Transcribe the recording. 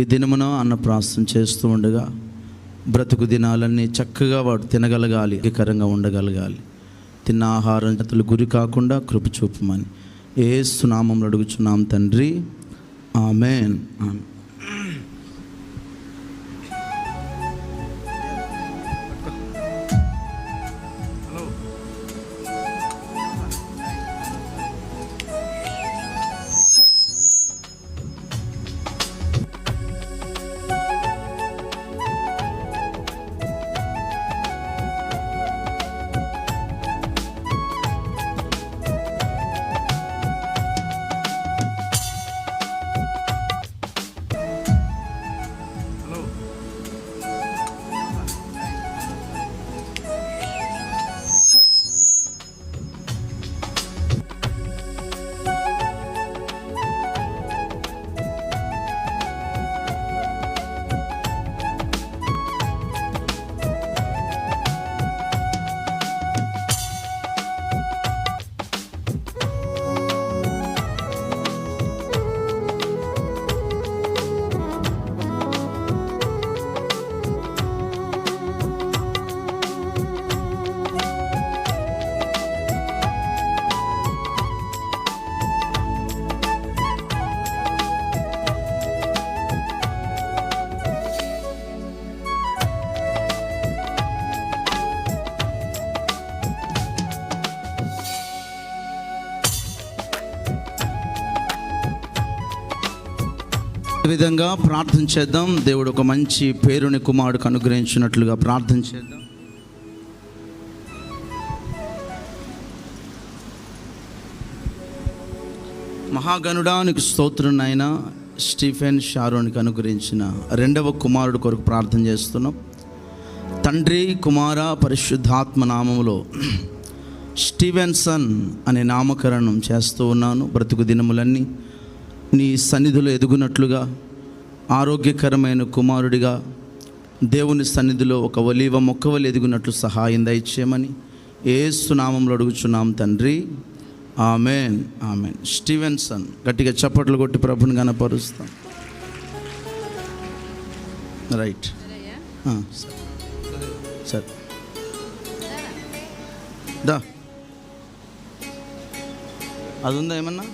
ఈ దినమున అన్నప్రాసం చేస్తూ ఉండగా బ్రతుకు దినాలన్నీ చక్కగా వాడు తినగలగాలి ఏకరంగా ఉండగలగాలి. తిన్న ఆహారం అతలు గురి కాకుండా కృప చూపమని. ఏ సునామంలో అడుగుచున్నాం తండ్రి. ఆమెన్. ఆమె విధంగా ప్రార్థన చేద్దాం. దేవుడు ఒక మంచి పేరుని కుమారుడికి అనుగ్రహించినట్లుగా ప్రార్థన చేద్దాం. మహాగణుడానికి స్తోత్రం నాయన. స్టీఫెన్ షారోన్కి అనుగ్రహించిన రెండవ కుమారుడు కొరకు ప్రార్థన చేస్తున్నాం. తండ్రి కుమార పరిశుద్ధాత్మ నామములో స్టీవెన్సన్ అనే నామకరణం చేస్తూ ఉన్నాను. బ్రతుకు దినములన్నీ నీ సన్నిధిలో ఎదుగునట్లుగా ఆరోగ్యకరమైన కుమారుడిగా దేవుని సన్నిధిలో ఒక ఒలీవ మొక్కవలు ఎదుగునట్లు సహాయం దయచేయమని ఏ సునామంలో అడుగుచున్నాం తండ్రి. ఆమెన్. ఆమెన్. స్టీవెన్సన్ గట్టిగా చప్పట్లు కొట్టి ప్రభుని కనపరుస్తాం రైట్. సార్ సరే. సరే. దా. అది ఉందా ఏమన్నా?